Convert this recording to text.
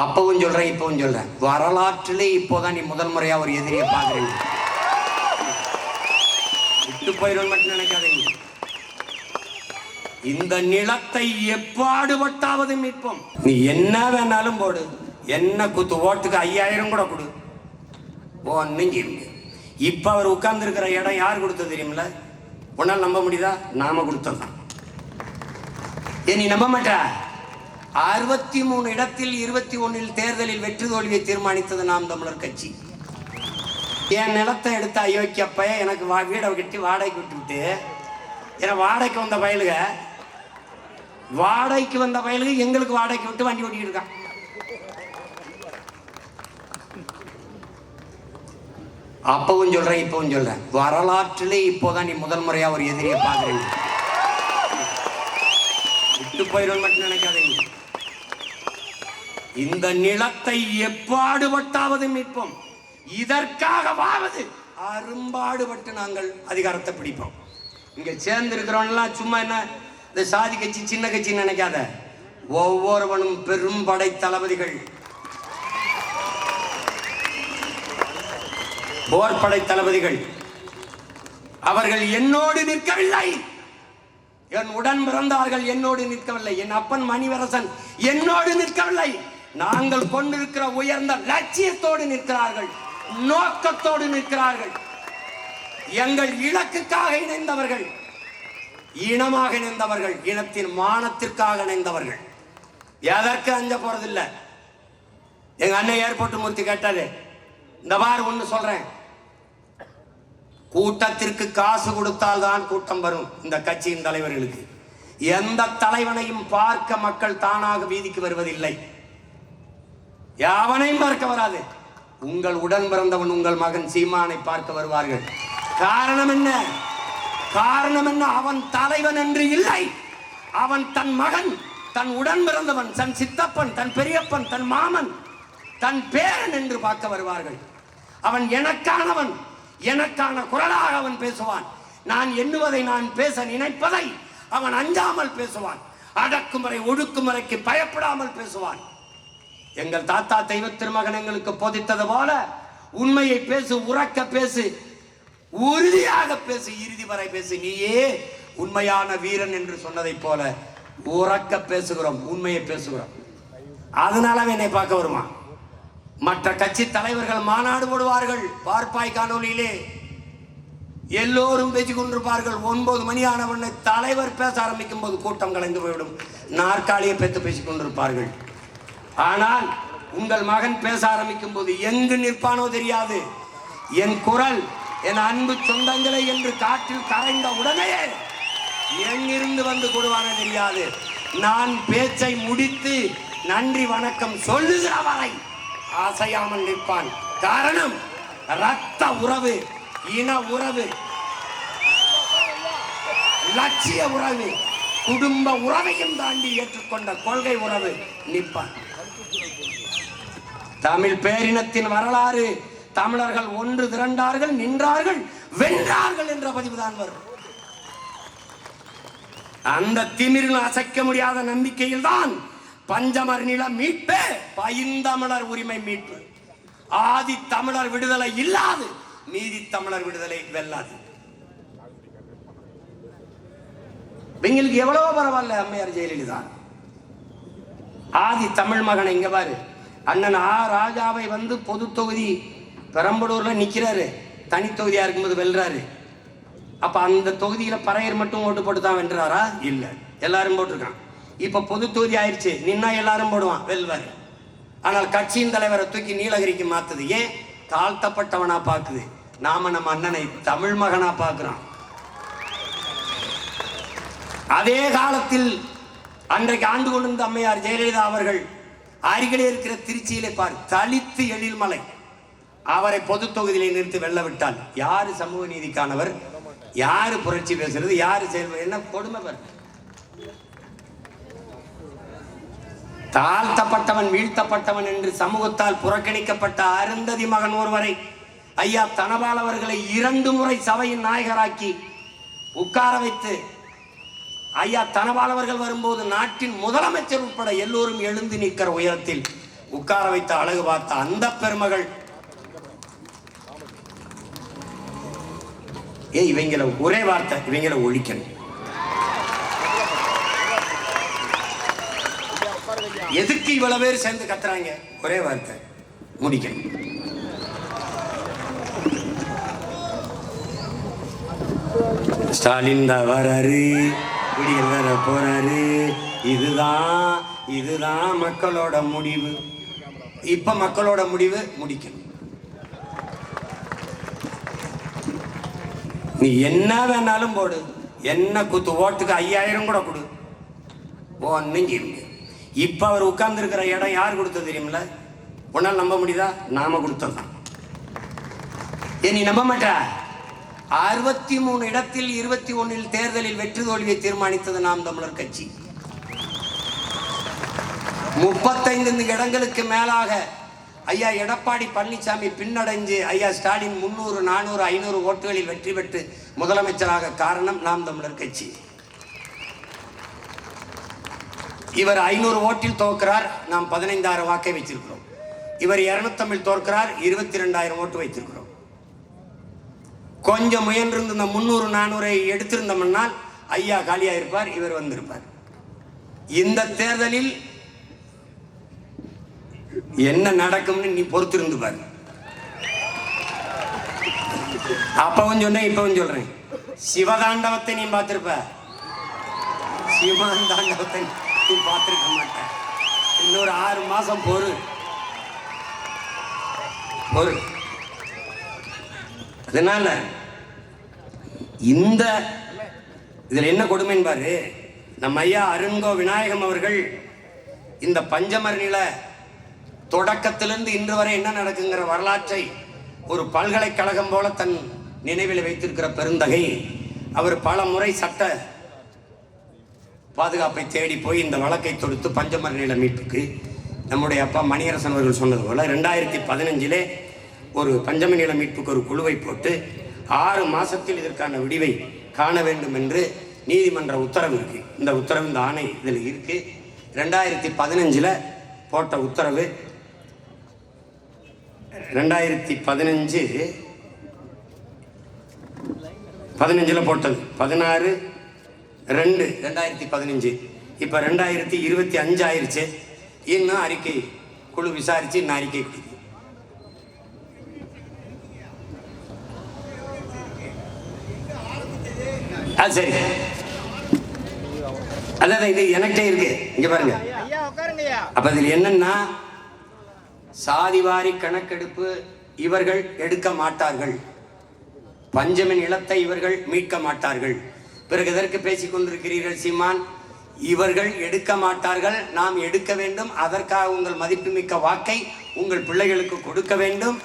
அப்பவும் சொல்றேன் இப்பவும் சொல்றேன். வரலாற்றிலே இப்போதான் நீ முதல் முறையா ஒரு எதிரியை பாக்குறீங்க விட்டு போயிடும் மட்டும் நினைக்காதீங்க. இந்த நிலத்தை எப்பாடுபட்டாவது மீட்போம். நீ என்ன வேணாலும் போடு. என்ன குத்து ஓட்டுக்கு ஐயாயிரம் கூட கொடு. ஒன்னும் இப்ப அவர் உட்கார்ந்து இருக்கிற இடம் யார் கொடுத்தது தெரியுமில்ல? உன்னால் நம்ப முடியுதா? நாம கொடுத்ததுதான். ஏ நீ நம்ப மாட்டா. அறுபத்தி மூணு இடத்தில் இருபத்தி ஒன்னில் தேர்தலில் வெற்றி தோல்வியை தீர்மானித்தது நாம் தமிழர் கட்சி. என் நிலத்தை எடுத்த அயோக்கிய பையன் எனக்கு வா வீடை கட்டி வாடகைக்கு விட்டுவிட்டு ஏன்னா வாடகைக்கு வந்த பயலுக வாடகைக்கு வந்த பயலுக எங்களுக்கு வாடகைக்கு விட்டு வண்டி ஓட்டிக்கிட்டு இருக்கான். அப்பவும் சொல்றேன் இப்பவும் சொல்றேன். வரலாற்றிலே இப்போதான் நீ முதல் முறையா ஒரு எதிரியை பாக்குறீங்க விட்டு போயிடும் மட்டும் நினைக்காதீங்க. இந்த நிலத்தை எப்பாடுபட்டாவது மீட்போம். இதற்காகவாவது அரும்பாடுபட்டு நாங்கள் அதிகாரத்தை பிடிப்போம். இங்க சேர்ந்து இருக்கிறவன்லாம் சும்மா என்ன? இந்த சாதி கட்சி சின்ன கட்சி நினைக்காத. ஒவ்வொருவனும் பெரும் படை தளபதிகள். போர்படை தளபதிகள். அவர்கள் என்னோடு நிற்கவில்லை. என் உடன் பிறந்தார்கள் என்னோடு நிற்கவில்லை. என் அப்பன் மணிவரசன் என்னோடு நிற்கவில்லை. நாங்கள் கொண்டிருக்கிற உயர்ந்த லட்சியத்தோடு நிற்கிறார்கள் நோக்கத்தோடு நிற்கிறார்கள். எங்கள் இலக்குக்காக இணைந்தவர்கள் இனமாக இணைந்தவர்கள் இனத்தின் மானத்திற்காக இணைந்தவர்கள். எதற்கு அஞ்ச போறதில்லை? எங்க அண்ணன் ஏர்போர்ட் மூர்த்தி கேட்டாரு இந்த வார ஒண்ணு சொல்றேன். கூட்டத்திற்கு காசு கொடுத்தால் தான் கூட்டம் வரும் இந்த கட்சியின் தலைவர்களுக்கு. எந்த தலைவனையும் பார்க்க மக்கள் தானாக வீதிக்கு வருவதில்லை. யாவனையும் பார்க்க வராது. உங்கள் உடன் பிறந்தவன் உங்கள் மகன் சீமானை பார்க்க வருவார்கள். காரணம் என்ன? காரணம் என்ன? அவன் தலைவன் என்று இல்லை. அவன் தன் மகன் தன் உடன் பிறந்தவன் தன் சித்தப்பன் தன் பெரியப்பன் தன் மாமன் தன் பேரன் என்று பார்க்க வருவார்கள். அவன் எனக்கானவன் எனக்கான குரலாக அவன் பேசுவான். நான் எண்ணுவதை நான் பேச நினைப்பதை அவன் அஞ்சாமல் பேசுவான். அடக்குமுறை ஒடுக்குமுறைக்கு பயப்படாமல் பேசுவான். எங்கள் தாத்தா தெய்வ திருமகன் எங்களுக்கு போதித்தது போல உண்மையை பேசு உறக்க பேசு உறுதியாக பேசு இறுதி வரை பேசு. நீயே உண்மையான வீரன் என்று சொன்னதைப் போல உறக்க பேசுகிறோம் உண்மையை பேசுகிறோம். அதனால என்னை பார்க்க வருமா? மற்ற கட்சி தலைவர்கள் மாநாடு போடுவார்கள் பார்ப்பாய் காணொலியிலே. எல்லோரும் பேசிக் கொண்டிருப்பார்கள். ஒன்பது மணி ஆனவனை தலைவர் பேச ஆரம்பிக்கும் போது கூட்டம் கலைந்து போய்விடும். நாற்காலியை பெற்று பேசிக் கொண்டிருப்பார்கள். ஆனால் உங்கள் மகன் பேச ஆரம்பிக்கும் போது எங்கு நிற்பானோ தெரியாது. என் குரல் என் அன்பு சொந்தங்களை என்று காற்றில் கரைந்த உடனே எங்கிருந்து வந்து கொடுவானோ தெரியாது. நான் பேச்சை முடித்து நன்றி வணக்கம் சொல்லுகிற வரை அசையாமல் நிற்பான். காரணம் ரத்த உறவு இன உறவு. லட்சிய உறவு. குடும்ப உறவையும் தாண்டி ஏற்றுக்கொண்ட கொள்கை உறவு நிற்பான் தமிழ் பேரினத்தின் வரலாறு தமிழர்கள் ஒன்று திரண்டார்கள் நின்றார்கள் வென்றார்கள் என்ற பதிவுதான் வரும். அந்த திமிரில் அசைக்க முடியாத நம்பிக்கையில் தான் பஞ்சமர் நில மீட்பு பைந்தமிழர் உரிமை மீட்பு. ஆதி தமிழர் விடுதலை இல்லாது மீதி தமிழர் விடுதலை வெல்லாது. எங்களுக்கு எவ்வளவோ பரவாயில்ல அம்மையார் ஜெயலலிதா. ஆதி தமிழ் மகனை இங்க பாரு. அண்ணன் ஆ ராஜாவை வந்து பொது தொகுதி பெரம்பலூர்ல நிக்கிறாரு. தனி தொகுதியா இருக்கும்போது வெல்றாரு. அப்ப அந்த தொகுதியில பறையர் மட்டும் ஓட்டு போட்டு தான் வென்றாரா? இல்ல. எல்லாரும் போட்டிருக்கான். இப்ப பொது தொகுதி ஆயிடுச்சு. நின்னா எல்லாரும் போடுவான். வெல்வாரு. ஆனால் கட்சியின் தலைவரை தூக்கி நீலகிரிக்கு மாத்துது. ஏன்? தாழ்த்தப்பட்டவனா பாக்குது. நாம நம்ம அண்ணனை தமிழ் மகனா பார்க்கிறோம் அதே காலத்தில் அன்றைக்கு ஆண்டு கொண்டிருந்த அம்மையார் ஜெயலலிதா அவர்கள் அருகிலே இருக்கிற திருச்சியிலே பார் தலித்து எழில்மலை அவரை பொது தொகுதியிலே நிறுத்தி வெல்ல விட்டால் யாரு சமூக நீதிக்கானவர்? யாரு புரட்சி பேசுறது? யாரு செயல் என்ன கொடுமை தாழ்த்தப்பட்டவன் வீழ்த்தப்பட்டவன் என்று சமூகத்தால் புறக்கணிக்கப்பட்ட அருந்ததி மகன் ஒருவரை ஐயா தனபால் அவர்களை இரண்டு முறை சபையின் நாயகராக்கி உட்கார வைத்து ஐயா தனபாலவர்கள் வரும்போது நாட்டின் முதலமைச்சர் உட்பட எல்லோரும் எழுந்து நிற்கிற உயரத்தில் உட்கார வைத்த அழகு பார்த்த அந்த பெருமகள். ஏ இவங்கள ஒரே வார்த்தை இவங்களை ஒழிக்கணும். எதுக்கு இவ்வளவு பேர் சேர்ந்து கத்துறாங்க? ஒரே வார்த்தை முடிக்கணும். ஸ்டாலின் தான் வராரு. விடியல் வர போறாரு. இதுதான் இதுதான் மக்களோட முடிவு. இப்ப மக்களோட முடிவு முடிக்கணும். நீ என்ன வேணாலும் போடு. என்ன குத்து ஓட்டுக்கு ஐயாயிரம் கூட கொடு. ஒன்னும் இருக்கு இப்ப அவர் உட்கார்ந்து இருக்கிற இடம் யார் கொடுத்தது தெரியுமில்ல? உன்னால் நம்ப முடியுதா? நாம கொடுத்ததுதான். ஏ நீ நம்ப மாட்டா? அறுபத்தி மூணு இடத்தில் இருபத்தி ஒன்னில் தேர்தலில் வெற்றி தோல்வியை தீர்மானித்தது நாம் தமிழர் கட்சி. முப்பத்தைந்து இடங்களுக்கு மேலாக ஐயா எடப்பாடி பழனிசாமி பின்னடைஞ்சு ஐயா ஸ்டாலின் முன்னூறு நானூறு ஐநூறு ஓட்டுகளில் வெற்றி பெற்று முதலமைச்சராக காரணம் நாம் தமிழர் கட்சி. இவர் ஐநூறு ஓட்டில் தோற்கிறார் நாம் பதினைந்தாயிரம் வாக்கை வைத்திருக்கிறோம். இவர் இருநூத்தமிழ் தோற்கிறார் இருபத்தி ரெண்டாயிரம் ஓட்டு வைத்திருக்கிறோம். கொஞ்சம் முயன்றிருந்த இந்த முந்நூறு நானூறை எடுத்திருந்தோம்னால் ஐயா காலியா இருப்பார் இவர் வந்திருப்பார். இந்த தேர்தலில் என்ன நடக்கும்னு நீ பொறுத்திருந்து பாரு. அப்பவும் சொன்னேன் இப்பவும் சொல்றேன். சிவதாண்டவத்தை நீ பார்த்திருப்ப. சிவன் தாண்டவத்தை நீ பார்த்திருக்க மாட்ட. இன்னொரு ஆறு மாசம் பொறு. பொறு. அதனால இந்த இதில் என்ன கொடுமைன்னு பாரு. நம்ம ஐயா அருண்கோ விநாயகம் அவர்கள் இந்த பஞ்சமர் நில தொடக்கத்திலிருந்து இன்று வரை என்ன நடக்குங்கிற வரலாற்றை ஒரு பல்கலைக்கழகம் போல தன் நினைவில் வைத்திருக்கிற பெருந்தகை. அவர் பல முறை சட்ட பாதுகாப்பை தேடி போய் இந்த வழக்கை தொடுத்து பஞ்சமர் நில மீட்புக்கு நம்முடைய அப்பா மணியரசன் அவர்கள் சொன்னது போல ரெண்டாயிரத்தி பதினஞ்சிலே ஒரு பஞ்சம நில மீட்புக்கு ஒரு குழுவை போட்டு ஆறு மாதத்தில் இதற்கான விடிவை காண வேண்டும் என்று நீதிமன்ற உத்தரவு இருக்கு. இந்த உத்தரவு இந்த ஆணை இதில் இருக்கு. ரெண்டாயிரத்தி பதினஞ்சில் போட்ட உத்தரவு ரெண்டாயிரத்தி பதினஞ்சு பதினஞ்சில் போட்டது. பதினாறு ரெண்டு ரெண்டாயிரத்தி பதினஞ்சு. இப்போ ரெண்டாயிரத்தி இருபத்தி அஞ்சு ஆயிடுச்சு இன்னும் அறிக்கை குழு விசாரிச்சு இன்னும் அறிக்கை கொடுக்குது. அது சரி. அதான் இது எனக்கிட்டே இருக்கு. இங்க பாருங்க. அப்ப இதில் என்னன்னா சாதிவாரி கணக்கெடுப்பு இவர்கள் எடுக்க மாட்டார்கள். பஞ்சமின் நிலத்தை இவர்கள் மீட்க மாட்டார்கள். பிறகு எதற்கு பேசிக் கொண்டிருக்கிறீர்கள் சீமான்? இவர்கள் எடுக்க மாட்டார்கள். நாம் எடுக்க வேண்டும். அதற்காக உங்கள் மதிப்புமிக்க வாக்கை உங்கள் பிள்ளைகளுக்கு கொடுக்க வேண்டும்.